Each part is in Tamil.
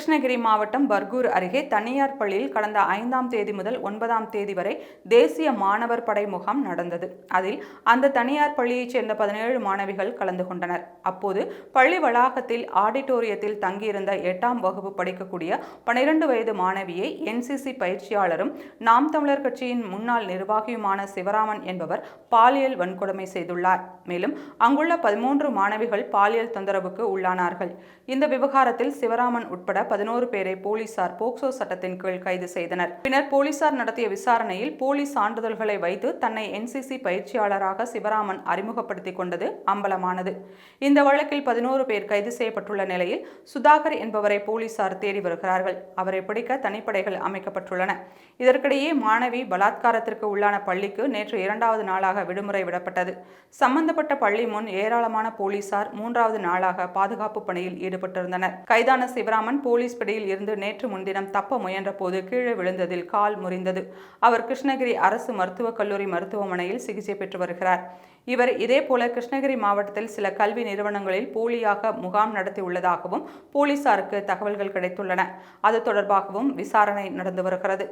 கிருஷ்ணகிரி மாவட்டம் பர்கூர் அருகே தனியார் பள்ளியில் கடந்த ஐந்தாம் தேதி முதல் ஒன்பதாம் தேதி வரை தேசிய மாணவர் படை முகாம் நடந்தது. அதில் அந்த தனியார் பள்ளியைச் சேர்ந்த பதினேழு மாணவிகள் கலந்து கொண்டனர். அப்போது பள்ளி வளாகத்தில் ஆடிட்டோரியத்தில் தங்கியிருந்த எட்டாம் வகுப்பு படிக்கக்கூடிய பனிரெண்டு வயது மாணவியை என்சிசி பயிற்சியாளரும் நாம் தமிழர் கட்சியின் முன்னாள் நிர்வாகியுமான சிவராமன் என்பவர் பாலியல் வன்கொடுமை செய்துள்ளார். மேலும் அங்குள்ள பதிமூன்று மாணவிகள் பாலியல் தொந்தரவுக்கு உள்ளானார்கள். இந்த விவகாரத்தில் சிவராமன் உட்பட பதினோரு பேரை போலீசார் போக்சோ சட்டத்தின் கீழ் கைது செய்தனர். பின்னர் போலீசார் நடத்திய விசாரணையில் போலீஸ் சான்றிதழ்களை வைத்து தன்னை என்சிசி பயிற்சியாளராக சிவராமன் அறிமுகப்படுத்திக் கொண்டது அம்பலமானது. இந்த வழக்கில் பதினோரு பேர் கைது செய்யப்பட்டுள்ள நிலையில் சுதாகர் என்பவரை போலீசார் தேடி வருகிறார்கள். அவரை பிடிக்க தனிப்படைகள் அமைக்கப்பட்டுள்ளன. இதற்கிடையே மாணவி பலாத்காரத்திற்கு உள்ளான பள்ளிக்கு நேற்று இரண்டாவது நாளாக விடுமுறை விடப்பட்டது. சம்பந்தப்பட்ட பள்ளி முன் ஏராளமான போலீசார் மூன்றாவது நாளாக பாதுகாப்பு பணியில் ஈடுபட்டிருந்தனர். கைதான சிவராமன் போலீஸ் பிடியில் இருந்து நேற்று முன்தினம் தப்ப முயன்றபோது கீழே விழுந்ததில் கால் முறிந்தது. அவர் கிருஷ்ணகிரி அரசு மருத்துவக் கல்லூரி மருத்துவமனையில் சிகிச்சை பெற்று வருகிறார். இவர் இதேபோல கிருஷ்ணகிரி மாவட்டத்தில் சில கல்வி நிறுவனங்களில் போலியாக முகாம் நடத்தியுள்ளதாகவும் போலீசாருக்கு தகவல்கள் கிடைத்துள்ளன. அது தொடர்பாகவும் விசாரணை நடந்து வருகிறது.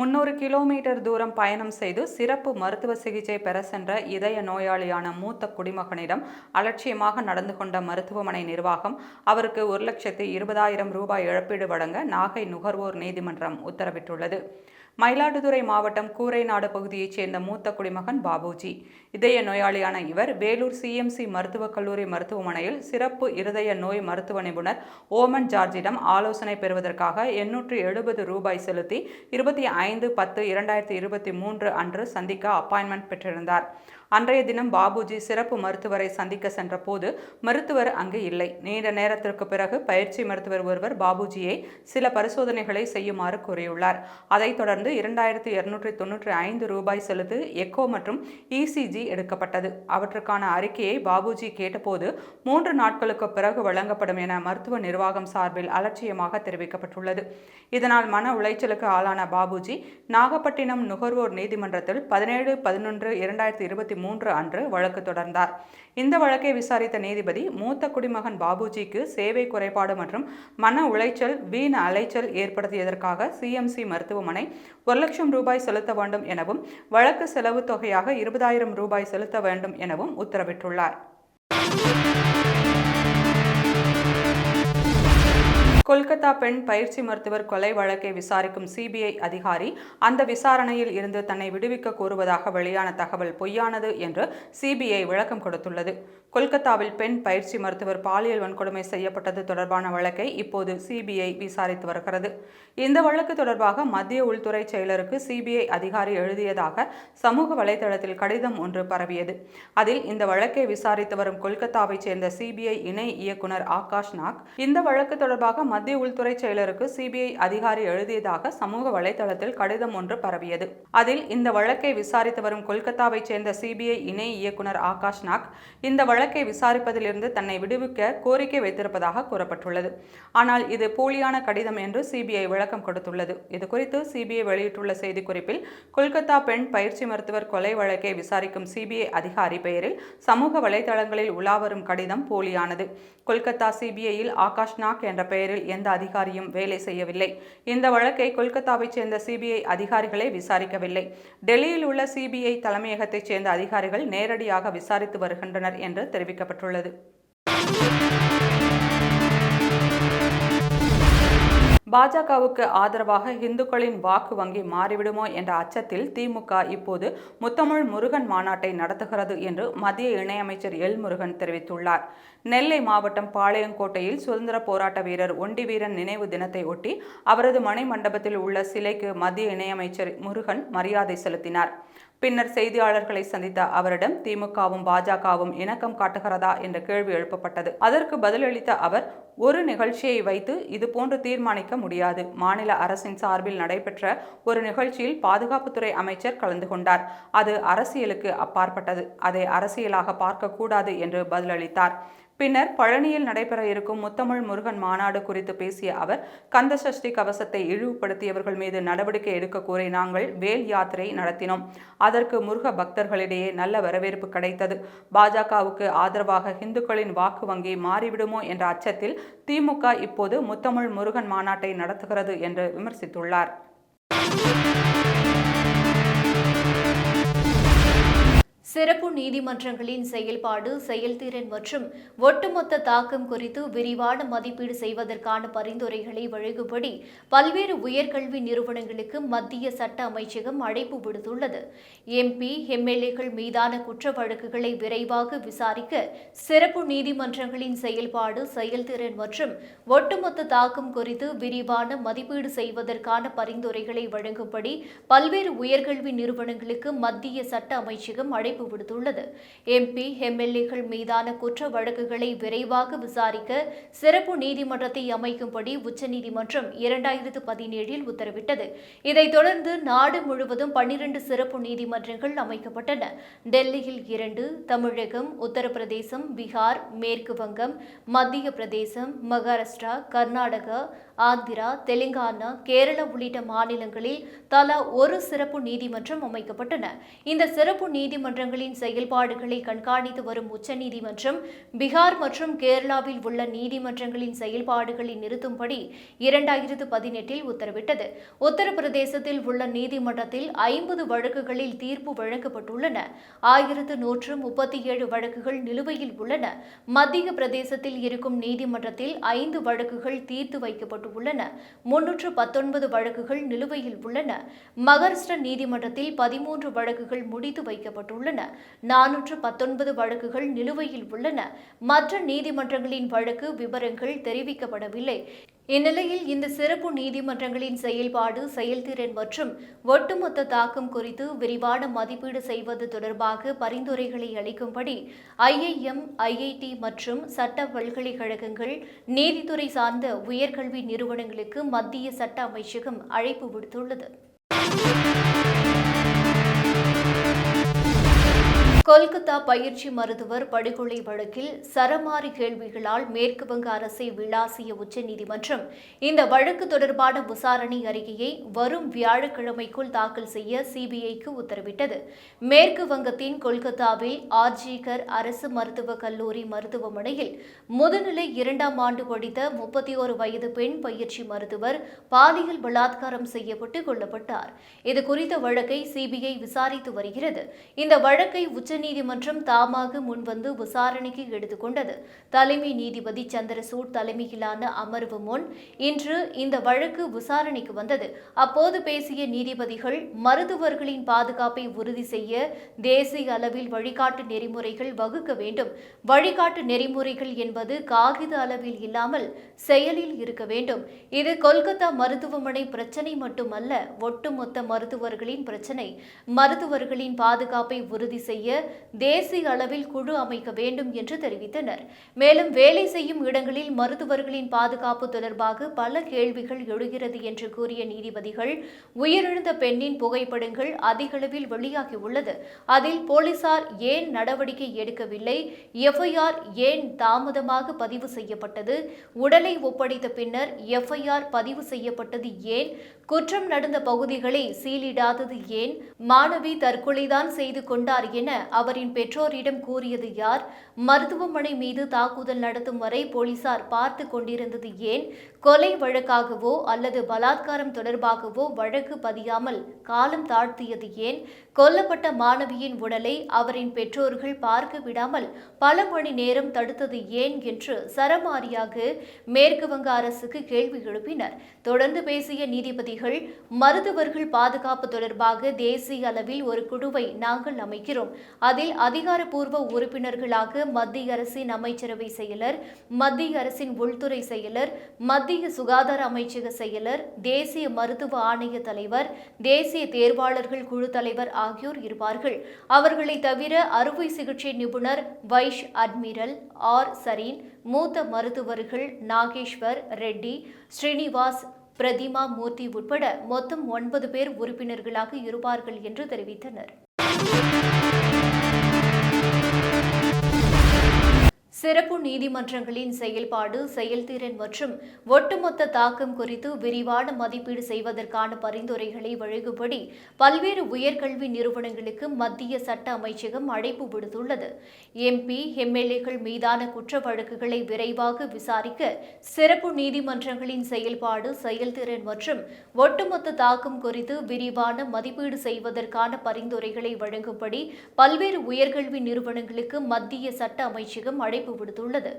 முன்னூறு கிலோமீட்டர் தூரம் பயணம் செய்து சிறப்பு மருத்துவ சிகிச்சை பெற சென்ற இதய நோயாளியான மூத்த குடிமகனிடம் அலட்சியமாக நடந்து கொண்ட மருத்துவமனை நிர்வாகம் அவருக்கு ஒரு லட்சத்து இருபதாயிரம் ரூபாய் இழப்பீடு வழங்க நாகை நுகர்வோர் நீதிமன்றம் உத்தரவிட்டுள்ளது. மயிலாடுதுறை மாவட்டம் கூரைநாடு பகுதியைச் சேர்ந்த மூத்த குடிமகன் பாபுஜி. இதய நோயாளியான இவர் வேலூர் சிஎம்சி மருத்துவக் கல்லூரி மருத்துவமனையில் சிறப்பு இருதய நோய் மருத்துவ நிபுணர் ஓமன் ஜார்ஜிடம் ஆலோசனை பெறுவதற்காக எண்ணூற்று எழுபது ரூபாய் செலுத்தி இருபத்தி ஐந்து பத்து இரண்டாயிரத்தி இருபத்தி மூன்று அன்று சந்திக்க அப்பாயின்மெண்ட் பெற்றிருந்தார். அன்றைய தினம் பாபுஜி சிறப்பு மருத்துவரை சந்திக்க சென்றபோது மருத்துவர் அங்கு இல்லை. நீண்ட நேரத்திற்கு பிறகு பயிற்சி மருத்துவர் ஒருவர் பாபுஜியை சில பரிசோதனைகளை செய்யுமாறு கூறியுள்ளார். அதைத் தொடர்ந்து இரண்டாயிரத்தி இருநூற்றி தொன்னூற்றி ஐந்து ரூபாய் செலுத்து எக்கோ மற்றும் இசிஜி எடுக்கப்பட்டது. அவற்றுக்கான அறிக்கையை பாபுஜி கேட்டபோது மூன்று நாட்களுக்கு பிறகு வழங்கப்படும் என மருத்துவ நிர்வாகம் சார்பில் அலட்சியமாக தெரிவிக்கப்பட்டுள்ளது. இதனால் மன உளைச்சலுக்கு ஆளான பாபுஜி நாகப்பட்டினம் நுகர்வோர் நீதிமன்றத்தில் பதினேழு பதினொன்று இரண்டாயிரத்தி இருபத்தி மூன்று அன்று வழக்கு தொடர்ந்தார். இந்த வழக்கை விசாரித்த நீதிபதி மூத்த குடிமகன் பாபுஜிக்கு சேவை குறைபாடு மற்றும் மன உளைச்சல் வீண அலைச்சல் ஏற்படுத்தியதற்காக சிஎம்சி மருத்துவமனை ஒரு லட்சம் ரூபாய் செலுத்த வேண்டும் எனவும் வழக்கு செலவு தொகையாக இருபதாயிரம் ரூபாய் செலுத்த வேண்டும் எனவும் உத்தரவிட்டுள்ளார். கொல்கத்தா பெண் பயிற்சி மருத்துவர் கொலை வழக்கை விசாரிக்கும் சிபிஐ அதிகாரி அந்த விசாரணையில் இருந்து தன்னை விடுவிக்க கோருவதாக வெளியான தகவல் பொய்யானது என்று சிபிஐ விளக்கம் கொடுத்துள்ளது. கொல்கத்தாவில் பெண் பயிற்சி மருத்துவர் பாலியல் வன்கொடுமை செய்யப்பட்டது தொடர்பான வழக்கை இப்போது சிபிஐ விசாரித்து வருகிறது. இந்த வழக்கு தொடர்பாக மத்திய உள்துறை செயலருக்கு சிபிஐ அதிகாரி எழுதியதாக சமூக வலைதளத்தில் கடிதம் ஒன்று பரவியது. அதில் இந்த வழக்கை விசாரித்து வரும் கொல்கத்தாவைச் சேர்ந்த சிபிஐ இணை இயக்குனர் ஆகாஷ் நாக் இந்த வழக்கு தொடர்பாக மத்திய உள்துறை செயலருக்கு சிபிஐ அதிகாரி எழுதியதாக சமூக வலைதளத்தில் கடிதம் ஒன்று பரவியது. அதில் இந்த வழக்கை விசாரித்து வரும் கொல்கத்தாவைச் சேர்ந்த சிபிஐ இணை இயக்குனர் ஆகாஷ் நாக் இந்த வழக்கு வழக்கை விசாரிப்பதிலிருந்து தன்னை விடுவிக்க கோரிக்கை வைத்திருப்பதாக கூறப்பட்டுள்ளது. ஆனால் இது போலியான கடிதம் என்று சிபிஐ விளக்கம் கொடுத்துள்ளது. இது குறித்து சிபிஐ வெளியிட்டுள்ள செய்திக்குறிப்பில் கொல்கத்தா பெண் பயிற்சி மருத்துவர் கொலை வழக்கை விசாரிக்கும் சிபிஐ அதிகாரி பெயரில் சமூக வலைதளங்களில் உலாவரும் கடிதம் போலியானது. கொல்கத்தா சிபிஐயில் ஆகாஷ் நாக் என்ற பெயரில் எந்த அதிகாரியும் வேலை செய்யவில்லை. இந்த வழக்கை கொல்கத்தாவைச் சேர்ந்த சிபிஐ அதிகாரிகளே விசாரிக்கவில்லை. டெல்லியில் உள்ள சிபிஐ தலைமையகத்தைச் சேர்ந்த அதிகாரிகள் நேரடியாக விசாரித்து வருகின்றனர் என்று தெரிவிக்கப்பட்டுள்ளது. பாஜகவுக்கு ஆதரவாக இந்துக்களின் வாக்கு வங்கி மாறிவிடுமோ என்ற அச்சத்தில் திமுக இப்போது முத்தமிழ் முருகன் மாநாட்டை நடத்துகிறது என்று மத்திய இணையமைச்சர் எல் முருகன் தெரிவித்துள்ளார். நெல்லை மாவட்டம் பாளையங்கோட்டையில் சுதந்திர போராட்ட வீரர் ஒண்டி வீரன் நினைவு தினத்தை ஒட்டி அவரது மணி மண்டபத்தில் உள்ள சிலைக்கு மத்திய இணையமைச்சர் முருகன் மரியாதை செலுத்தினார். பின்னர் செய்தியாளர்களை சந்தித்த அவரிடம் திமுகவும் பாஜகவும் இணக்கம் காட்டுகிறதா என்ற கேள்வி எழுப்பப்பட்டது. அதற்கு பதிலளித்த அவர் ஒரு நிகழ்ச்சியை வைத்து இதுபோன்று தீர்மானிக்க முடியாது. மாநில அரசின் சார்பில் நடைபெற்ற ஒரு நிகழ்ச்சியில் பாதுகாப்புத்துறை அமைச்சர் கலந்து கொண்டார். அது அரசியலுக்கு அப்பாற்பட்டது. அதை அரசியலாக பார்க்கக்கூடாது என்று பதிலளித்தார். பின்னர் பழனியில் நடைபெற இருக்கும் முத்தமிழ் முருகன் மாநாடு குறித்து பேசிய அவர் கந்த சஷ்டி கவசத்தை இழிவுபடுத்தியவர்கள் மீது நடவடிக்கை எடுக்க கோரி நாங்கள் வேல் யாத்திரை நடத்தினோம். அதற்கு முருக பக்தர்களிடையே நல்ல வரவேற்பு கிடைத்தது. பாஜகவுக்கு ஆதரவாக இந்துக்களின் வாக்கு வங்கி மாறிவிடுமோ என்ற அச்சத்தில் திமுக இப்போது முத்தமிழ் முருகன் மாநாட்டை நடத்துகிறது என்று விமர்சித்துள்ளார். சிறப்பு நீதிமன்றங்களின் செயல்பாடு செயல்திறன் மற்றும் ஒட்டுமொத்த தாக்கம் குறித்து விரிவான மதிப்பீடு செய்வதற்கான பரிந்துரைகளை வழங்கும்படி பல்வேறு உயர்கல்வி நிறுவனங்களுக்கு மத்திய சட்ட அமைச்சகம் அழைப்பு விடுத்துள்ளது. எம்பி எம்எல்ஏக்கள் மீதான குற்ற வழக்குகளை விரைவாக விசாரிக்க சிறப்பு நீதிமன்றங்களின் செயல்பாடு செயல்திறன் மற்றும் ஒட்டுமொத்த தாக்கம் குறித்து விரிவான மதிப்பீடு செய்வதற்கான பரிந்துரைகளை வழங்கும்படி பல்வேறு உயர்கல்வி நிறுவனங்களுக்கு மத்திய சட்ட அமைச்சகம் அழைப்பு விடுத்துள்ளது எம்பி எம்எல்ஏக்கள் மீதான குற்ற வழக்குகளை விரைவாக விசாரிக்க சிறப்பு நீதிமன்றத்தை அமைக்கும்படி உச்சநீதிமன்றம் இரண்டாயிரத்து பதினேழில் உத்தரவிட்டது. இதைத் தொடர்ந்து நாடு முழுவதும் பன்னிரண்டு சிறப்பு நீதிமன்றங்கள் அமைக்கப்பட்டன. டெல்லியில் இரண்டு தமிழகம் உத்தரப்பிரதேசம் பீகார் மேற்கு வங்கம் மத்திய பிரதேசம் மகாராஷ்டிரா கர்நாடகா ஆந்திரா தெலுங்கானா கேரளா உள்ளிட்ட மாநிலங்களில் தலா ஒரு சிறப்பு நீதிமன்றம் அமைக்கப்பட்டன. இந்த சிறப்பு நீதிமன்றங்களின் செயல்பாடுகளை கண்காணித்து வரும் உச்சநீதிமன்றம் பீகார் மற்றும் கேரளாவில் உள்ள நீதிமன்றங்களின் செயல்பாடுகளை நிறுத்தும்படி இரண்டாயிரத்து பதினெட்டில் உத்தரவிட்டது. உத்தரப்பிரதேசத்தில் உள்ள நீதிமன்றத்தில் ஐம்பது வழக்குகளில் தீர்ப்பு வழங்கப்பட்டுள்ளன. ஆயிரத்து நூற்று முப்பத்தி ஏழு வழக்குகள் நிலுவையில் உள்ளன. மத்திய பிரதேசத்தில் இருக்கும் நீதிமன்றத்தில் ஐந்து வழக்குகள் தீர்த்து வைக்கப்பட்டுள்ளன. உள்ளன. முன்னூற்று பத்தொன்பது வழக்குகள் நிலுவையில் உள்ளன. மகாராஷ்டிர நீதிமன்றத்தில் பதிமூன்று வழக்குகள் முடித்து வைக்கப்பட்டுள்ளன. நானூற்று பத்தொன்பது வழக்குகள் நிலுவையில் உள்ளன. மற்ற நீதிமன்றங்களின் வழக்கு விவரங்கள் தெரிவிக்கப்படவில்லை. இந்நிலையில் இந்த சிறப்பு நீதிமன்றங்களின் செயல்பாடு செயல்திறன் மற்றும் ஒட்டுமொத்த தாக்கம் குறித்து விரிவான மதிப்பீடு செய்வது தொடர்பாக பரிந்துரைகளை அளிக்கும்படி ஐஐஎம் ஐஐடி மற்றும் சட்ட பல்கலைக்கழகங்கள் நீதித்துறை சார்ந்த உயர்கல்வி நிறுவனங்களுக்கு மத்திய சட்ட அமைச்சகம் அழைப்பு விடுத்துள்ளது. கொல்கத்தா பயிற்சி மருத்துவர் படுகொலை வழக்கில் சரமாரி கேள்விகளால் மேற்கு வங்க அரசை விளாசிய உச்சநீதிமன்றம் இந்த வழக்கு தொடர்பான விசாரணை அறிக்கையை வரும் வியாழக்கிழமைக்குள் தாக்கல் செய்ய சிபிஐக்கு உத்தரவிட்டது. மேற்கு வங்கத்தின் கொல்கத்தாவில் ஆர்ஜிகர் அரசு மருத்துவக் கல்லூரி மருத்துவமனையில் முதுநிலை இரண்டாம் ஆண்டு படித்த முப்பத்தி ஒரு வயது பெண் பயிற்சி மருத்துவர் பாலியல் பலாத்காரம் செய்யப்பட்டு கொல்லப்பட்டார். இது குறித்த வழக்கை சிபிஐ விசாரித்து வருகிறது. இந்த வழக்கை உச்சநீதிமன்றம் தாமாக முன்வந்து விசாரணைக்கு எடுத்துக்கொண்டது. தலைமை நீதிபதி சந்திரசூட் தலைமையிலான அமர்வு முன் இன்று இந்த வழக்கு விசாரணைக்கு வந்தது. அப்போது பேசிய நீதிபதிகள் மருத்துவர்களின் பாதுகாப்பை உறுதி செய்ய தேசிய அளவில் வழிகாட்டு நெறிமுறைகள் வகுக்க வேண்டும். வழிகாட்டு நெறிமுறைகள் என்பது காகித அளவில் இல்லாமல் செயலில் இருக்க வேண்டும். இது கொல்கத்தா மருத்துவமனை பிரச்சனை மட்டுமல்ல ஒட்டுமொத்த மருத்துவர்களின் பிரச்சனை. மருத்துவர்களின் பாதுகாப்பை உறுதி செய்ய தேசிய அளவில் குழு அமைக்க வேண்டும் என்று தெரிவித்தனர். மேலும் வேலை செய்யும் இடங்களில் மருத்துவர்களின் பாதுகாப்பு தொடர்பாக பல கேள்விகள் எழுகிறது என்று கூறிய நீதிபதிகள் உயிரிழந்த பெண்ணின் புகைப்படங்கள் அதிகளவில் வெளியாகியுள்ளது. அதில் போலீசார் ஏன் நடவடிக்கை எடுக்கவில்லை? எஃப்ஐஆர் ஏன் தாமதமாக பதிவு செய்யப்பட்டது? உடலை ஒப்படைத்த பின்னர் எஃப்ஐஆர் பதிவு செய்யப்பட்டது ஏன்? குற்றம் நடந்த பகுதிகளை சீலிடாதது ஏன்? மாணவி தற்கொலைதான் செய்து கொண்டார் என அவரின் பெற்றோரிடம் கூறியது யார்? மருத்துவமனை மீது தாக்குதல் நடத்தும் வரை போலீசார் பார்த்து கொண்டிருந்தது ஏன்? கொலை வழக்காகவோ அல்லது பலாத்காரம் தொடர்பாகவோ வழக்கு பதியாமல் காலம் தாழ்த்தியது ஏன்? கொல்லப்பட்ட மாணவியின் உடலை அவரின் பெற்றோர்கள் பார்க்க விடாமல் பல மணி நேரம் தடுத்தது ஏன் என்று சரமாரியாக மேற்கு வங்க அரசுக்கு கேள்வி எழுப்பினர். தொடர்ந்து பேசிய நீதிபதிகள் மருத்துவர்கள் பாதுகாப்பு தொடர்பாக தேசிய அளவில் ஒரு குழுவை நாங்கள் அமைக்கிறோம். அதில் அதிகாரப்பூர்வ உறுப்பினர்களாக மத்திய அரசின் அமைச்சரவை செயலர் மத்திய அரசின் உள்துறை செயலர் மத்திய சுகாதார அமைச்சக செயலர் தேசிய மருத்துவ ஆணைய தலைவர் தேசிய தேர்வாளர்கள் குழு தலைவர் ஆகியோர் இருப்பார்கள். அவர்களை தவிர அறுவை சிகிச்சை நிபுணர் வைஷ் அட்மிரல் ஆர். சரீன் மூத்த மருத்துவர்கள் நாகேஸ்வர் ரெட்டி ஸ்ரீனிவாஸ் பிரதிமா மூர்த்தி உட்பட மொத்தம் ஒன்பது பேர் உறுப்பினர்களாக இருப்பார்கள் என்று தெரிவித்தனர். சிறப்பு நீதிமன்றங்களின் செயல்பாடு செயல்திறன் மற்றும் ஒட்டுமொத்த தாக்கம் குறித்து விரிவான மதிப்பீடு செய்வதற்கான பரிந்துரைகளை வழங்கும்படி பல்வேறு உயர்கல்வி நிறுவனங்களுக்கு மத்திய சட்ட அமைச்சகம் அழைப்பு விடுத்துள்ளது. எம்பி எம்எல்ஏக்கள் மீதான குற்ற வழக்குகளை விரைவாக விசாரிக்க சிறப்பு நீதிமன்றங்களின் செயல்பாடு செயல்திறன் மற்றும் ஒட்டுமொத்த தாக்கம் குறித்து விரிவான மதிப்பீடு செய்வதற்கான பரிந்துரைகளை வழங்கும்படி பல்வேறு உயர்கல்வி நிறுவனங்களுக்கு மத்திய சட்ட அமைச்சகம் அழைப்பு விடுத்துள்ளது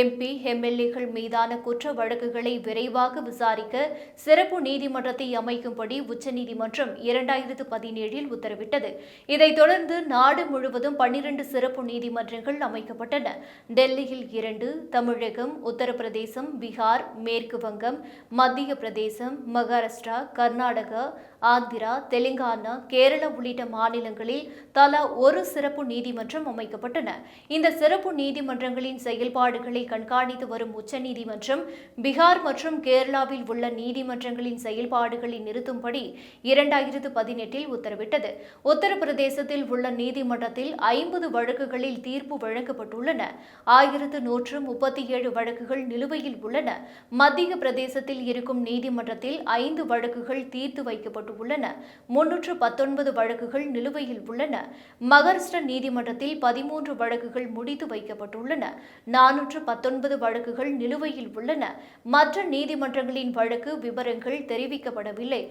எம்பி எம்எல்ஏக்கள் மீதான குற்ற வழக்குகளை விரைவாக விசாரிக்க சிறப்பு நீதிமன்றத்தை அமைக்கும்படி உச்சநீதிமன்றம் இரண்டாயிரத்து பதினேழில் உத்தரவிட்டது. இதைத் தொடர்ந்து நாடு முழுவதும் பன்னிரண்டு சிறப்பு நீதிமன்றங்கள் அமைக்கப்பட்டன. டெல்லியில் இரண்டு தமிழகம் உத்தரப்பிரதேசம் பீகார் மேற்கு வங்கம் மத்திய பிரதேசம் மகாராஷ்டிரா கர்நாடகா ஆந்திரா தெலுங்கானா கேரளா உள்ளிட்ட மாநிலங்களில் தலா ஒரு சிறப்பு நீதிமன்றம் அமைக்கப்பட்டன. இந்த சிறப்பு நீதிமன்றங்களின் செயல்பாடுகளை கண்காணித்து வரும் உச்சநீதிமன்றம் பீகார் மற்றும் கேரளாவில் உள்ள நீதிமன்றங்களின் செயல்பாடுகளை நிறுத்தும்படி இரண்டாயிரத்து பதினெட்டில் உத்தரவிட்டது. உத்தரப்பிரதேசத்தில் உள்ள நீதிமன்றத்தில் ஐம்பது வழக்குகளில் தீர்ப்பு வழங்கப்பட்டுள்ளன. ஆயிரத்து நூற்று முப்பத்தி ஏழு வழக்குகள் நிலுவையில் உள்ளன. மத்திய பிரதேசத்தில் இருக்கும் நீதிமன்றத்தில் ஐந்து வழக்குகள் தீர்த்து வைக்கப்பட்டுள்ளன முன்னூற்று பத்தொன்பது வழக்குகள் நிலுவையில் உள்ளன. மகாராஷ்டிர நீதிமன்றத்தில் பதிமூன்று வழக்குகள் முடித்து வைக்கப்பட்டுள்ளன. நானூற்று பத்தொன்பது வழக்குகள் நிலுவையில் உள்ளன. மற்ற நீதிமன்றங்களின் வழக்கு விவரங்கள் தெரிவிக்கப்படவில்லை.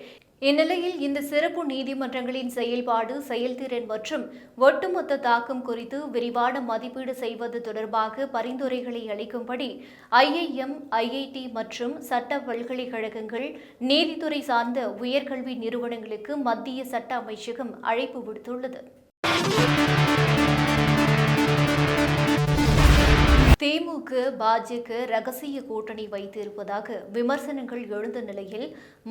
இந்நிலையில் இந்த சிறப்பு நீதிமன்றங்களின் செயல்பாடு செயல்திறன் மற்றும் ஒட்டுமொத்த தாக்கம் குறித்து விரிவான மதிப்பீடு செய்வது தொடர்பாக பரிந்துரைகளை அளிக்கும்படி ஐஐஎம் ஐஐடி மற்றும் சட்ட பல்கலைக்கழகங்கள் நீதித்துறை சார்ந்த உயர்கல்வி நிறுவனங்களுக்கு மத்திய சட்ட அமைச்சகம் அழைப்பு விடுத்துள்ளது. திமுக பாஜக ரகசிய கூட்டணி வைத்திருப்பதாக விமர்சனங்கள் எழுந்த நிலையில்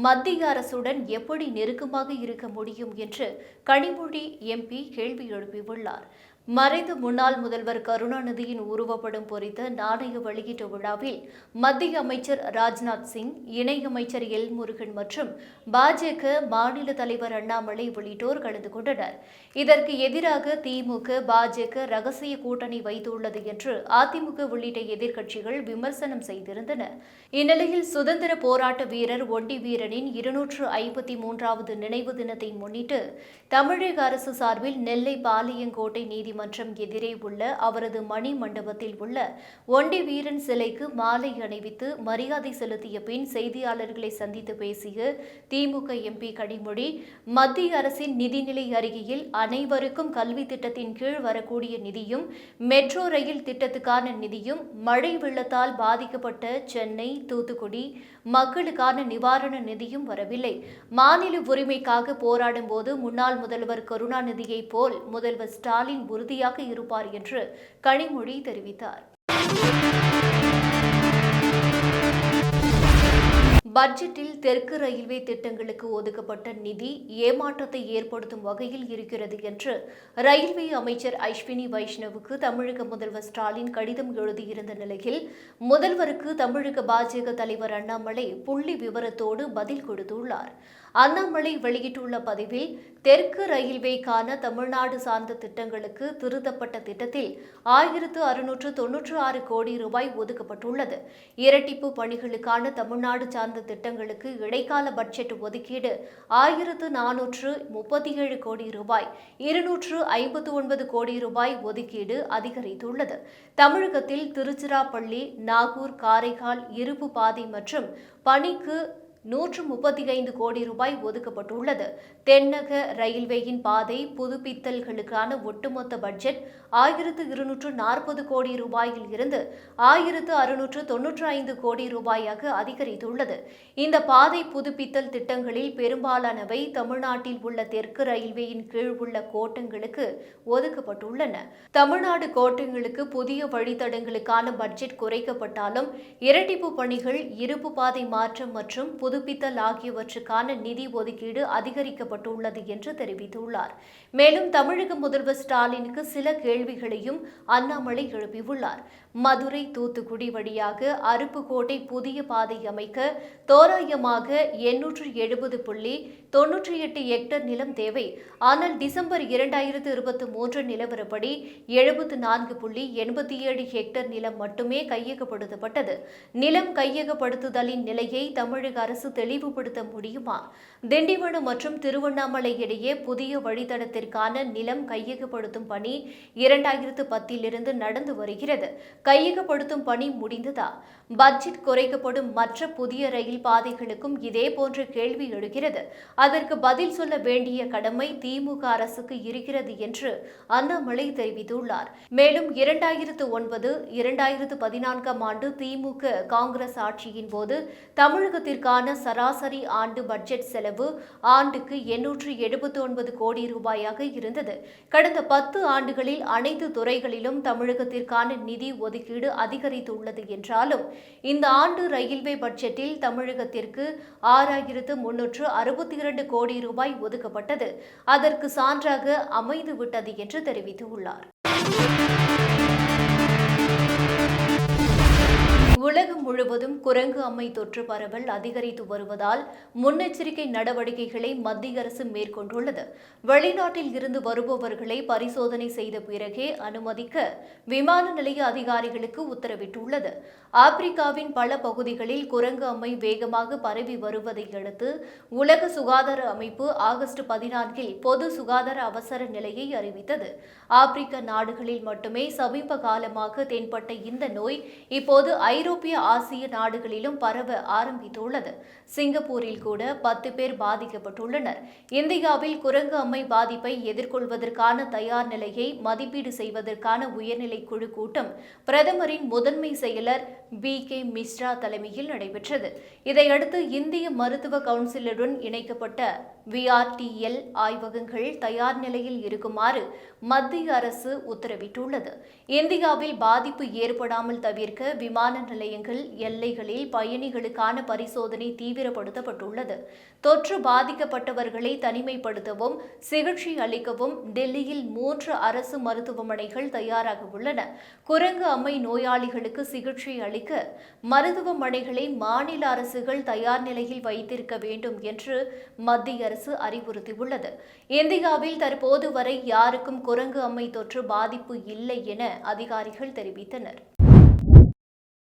மத்திய அரசுடன் எப்படி நெருக்கமாக இருக்க முடியும் என்று கனிமொழி எம்பி கேள்வி எழுப்பியுள்ளார். மறைந்த முன்னாள் முதல்வர் கருணாநிதியின் உருவப்படம் பொறித்த நாணய வெளியீட்டு விழாவில் மத்திய அமைச்சர் ராஜ்நாத் சிங் இணையமைச்சர் எல் முருகன் மற்றும் பாஜக மாநில தலைவர் அண்ணாமலை உள்ளிட்டோர் கலந்து கொண்டனர். இதற்கு எதிராக திமுக பாஜக ரகசிய கூட்டணி வைத்துள்ளது என்று அதிமுக உள்ளிட்ட எதிர்க்கட்சிகள் விமர்சனம் செய்திருந்தன. இந்நிலையில் சுதந்திர போராட்ட வீரர் ஒண்டி வீரனின் இருநூற்று ஐம்பத்தி மூன்றாவது நினைவு தினத்தை முன்னிட்டு தமிழக அரசு சார்பில் நெல்லை பாளையங்கோட்டை நீதிமன்றம் எதிரே உள்ள அவரது மணி மண்டபத்தில் உள்ள ஒண்டி வீரன் சிலைக்கு மாலை அணிவித்து மரியாதை செலுத்திய பின் செய்தியாளர்களை சந்தித்து பேசிய திமுக எம்பி கனிமொழி மத்திய அரசின் நிதிநிலை அறிக்கையில் அனைவருக்கும் கல்வி திட்டத்தின் கீழ் வரக்கூடிய நிதியும் மெட்ரோ ரயில் திட்டத்துக்கான நிதியும் மழை வெள்ளத்தால் பாதிக்கப்பட்ட சென்னை தூத்துக்குடி மக்களுக்கான நிவாரண நிதியும் வரவில்லை. மாநில உரிமைக்காக போராடும் போது முன்னாள் முதல்வர் கருணாநிதியைப் போல் முதல்வர் ஸ்டாலின் உறுதியாக இருப்பார் என்று கனிமொழி தெரிவித்தார். பட்ஜெட்டில் தெற்கு ரயில்வே திட்டங்களுக்கு ஒதுக்கப்பட்ட நிதி ஏமாற்றத்தை ஏற்படுத்தும் வகையில் இருக்கிறது என்று ரயில்வே அமைச்சர் அஸ்வினி வைஷ்ணவுக்கு தமிழக முதல்வர் ஸ்டாலின் கடிதம் எழுதியிருந்த நிலையில் முதல்வருக்கு தமிழக பாஜக தலைவர் அண்ணாமலை புள்ளி விவரத்தோடு பதில் கொடுத்துள்ளார். அண்ணாமலை வெளியிட்டுள்ள பதிவில் தெற்கு ரயில்வேக்கான தமிழ்நாடு சார்ந்த திட்டங்களுக்கு திருத்தப்பட்ட திட்டத்தில் ஆயிரத்து அறுநூற்று தொன்னூற்று ஆறு கோடி ரூபாய் ஒதுக்கப்பட்டுள்ளது. இரட்டிப்பு பணிகளுக்கான தமிழ்நாடு சார்ந்த திட்டங்களுக்கு இடைக்கால பட்ஜெட் ஒதுக்கீடு ஆயிரத்து நானூற்று முப்பத்தி ஏழு கோடி ரூபாய் இருநூற்று ஐம்பத்து ஒன்பது கோடி ரூபாய் ஒதுக்கீடு அதிகரித்துள்ளது. தமிழகத்தில் திருச்சிராப்பள்ளி நாகூர் காரைக்கால் இருப்பு பாதை மற்றும் பணிக்கு நூற்று முப்பத்தி ஐந்து கோடி ரூபாய் ஒதுக்கப்பட்டுள்ளது. தென்னக ரயில்வேயின் பாதை புதுப்பித்தல்களுக்கான ஒட்டுமொத்த பட்ஜெட் ஆயிரத்து இருநூற்று நாற்பது கோடி ரூபாயில் இருந்து ஆயிரத்து அறுநூற்று தொன்னூற்று ஐந்து கோடி ரூபாயாக அதிகரித்துள்ளது. இந்த பாதை புதுப்பித்தல் திட்டங்களில் பெரும்பாலானவை தமிழ்நாட்டில் உள்ள தெற்கு ரயில்வேயின் கீழ் உள்ள கோட்டங்களுக்கு ஒதுக்கப்பட்டுள்ளன. தமிழ்நாடு கோட்டங்களுக்கு புதிய வழித்தடங்களுக்கான பட்ஜெட் குறைக்கப்பட்டாலும் இரட்டிப்பு பணிகள் இருப்பு பாதை மாற்றம் மற்றும் புது புதுப்பித்தல் ஆகியவற்றுக்கான நிதி ஒதுக்கீடு அதிகரிக்கப்பட்டுள்ளது என்று தெரிவித்துள்ளார். மேலும் தமிழக முதல்வர் ஸ்டாலினுக்கு சில கேள்விகளையும் அண்ணாமலை எழுப்பியுள்ளார். மதுரை தூத்துக்குடி வழியாக அருப்புக்கோட்டை புதிய பாதை அமைக்க தோராயமாக எண்ணூற்று எழுபது புள்ளி தொன்னூற்றி எட்டு ஹெக்டர் நிலம் தேவை. ஆனால் டிசம்பர் இரண்டாயிரத்து இருபத்தி மூன்று நிலவரப்படி எழுபத்து நான்கு புள்ளி எண்பத்தி ஏழு ஹெக்டர் நிலம் மட்டுமே கையகப்படுத்தப்பட்டது. நிலம் கையகப்படுத்துதலின் நிலையை தமிழக அரசு தெளிவுபடுத்த முடியுமா? திண்டிவனம் மற்றும் திருவண்ணாமலை இடையே புதிய வழித்தடத்திற்கான நிலம் கையகப்படுத்தும் பணி இரண்டாயிரத்து பத்திலிருந்து நடந்து வருகிறது. கையகப்படுத்தும் பணி முடிந்ததா? பட்ஜெட் குறைக்கப்படும் மற்ற புதிய ரயில் பாதைகளுக்கும் இதே போன்ற கேள்வி எழுகிறது. அதற்கு பதில் சொல்ல வேண்டிய கடமை திமுக அரசுக்கு இருக்கிறது என்று அண்ணாமலை தெரிவித்துள்ளார். மேலும் இரண்டாயிரத்து ஒன்பது இரண்டாயிரத்து பதினான்காம் ஆண்டு திமுக காங்கிரஸ் ஆட்சியின் போது தமிழகத்திற்கான சராசரி ஆண்டு பட்ஜெட் செலவு ஆண்டுக்கு எண்ணூற்று எழுபத்தி ஒன்பது கோடி ரூபாயாக இருந்தது. கடந்த பத்து ஆண்டுகளில் அனைத்து துறைகளிலும் தமிழகத்திற்கான நிதி ஒதுக்கீடு அதிகரித்துள்ளது என்றாலும் இந்த ஆண்டு ரயில்வே பட்ஜெட்டில் தமிழகத்திற்கு ஆறாயிரத்து முன்னூற்று அறுபத்தி இரண்டு கோடி ரூபாய் ஒதுக்கப்பட்டது. அதற்கு சான்றாக அமைந்துவிட்டது என்று தெரிவித்துள்ளார். உலகம் முழுவதும் குரங்கு அம்மை தொற்று பரவல் அதிகரித்து வருவதால் முன்னெச்சரிக்கை நடவடிக்கைகளை மத்திய அரசு மேற்கொண்டுள்ளது. வெளிநாட்டில் இருந்து வருபவர்களை பரிசோதனை செய்த பிறகே அனுமதிக்க விமான நிலைய அதிகாரிகளுக்கு உத்தரவிட்டுள்ளது. ஆப்பிரிக்காவின் பல பகுதிகளில் குரங்கு அம்மை வேகமாக பரவி வருவதை அடுத்து உலக சுகாதார அமைப்பு ஆகஸ்ட் பதினான்கில் பொது சுகாதார அவசர நிலையை அறிவித்தது. ஆப்பிரிக்க நாடுகளில் மட்டுமே சமீப காலமாக தென்பட்ட இந்த நோய் இப்போது ஐரோப்பிய ஆசிய நாடுகளிலும் பரவ ஆரம்பித்துள்ளது. சிங்கப்பூரில் கூட பத்து பேர் பாதிக்கப்பட்டுள்ளனர். இந்தியாவில் குரங்கு அம்மை பாதிப்பை எதிர்கொள்வதற்கான தயார் நிலையை மதிப்பீடு செய்வதற்கான உயர்நிலை குழு கூட்டம் பிரதமரின் முதன்மை செயலர் பி. கே. மிஸ்ரா தலைமையில் நடைபெற்றது. இதையடுத்து இந்திய மருத்துவ கவுன்சிலுடன் இணைக்கப்பட்ட விஆர்டிஎல் ஆய்வகங்கள் தயார் நிலையில் இருக்குமாறு மத்திய அரசு உத்தரவிட்டுள்ளது. இந்தியாவில் பாதிப்பு ஏற்படாமல் தவிர்க்க விமான நிலையங்கள் எல்லைகளில் பயணிகளுக்கான பரிசோதனை தீவிரப்படுத்தப்பட்டுள்ளது. தொற்று பாதிக்கப்பட்டவர்களை தனிமைப்படுத்தவும் சிகிச்சை அளிக்கவும் டெல்லியில் மூன்று அரசு மருத்துவமனைகள் தயாராக உள்ளன. குரங்கு அம்மை நோயாளிகளுக்கு சிகிச்சை அளிக்க மருத்துவமனைகளை மாநில அரசுகள் தயார் நிலையில் வைத்திருக்க வேண்டும் என்று மத்திய அரசு அறிவுறுத்தியுள்ளது. இந்தியாவில் தற்போது வரை யாருக்கும் குரங்கு அம்மை தொற்று பாதிப்பு இல்லை என அதிகாரிகள் தெரிவித்தனர்.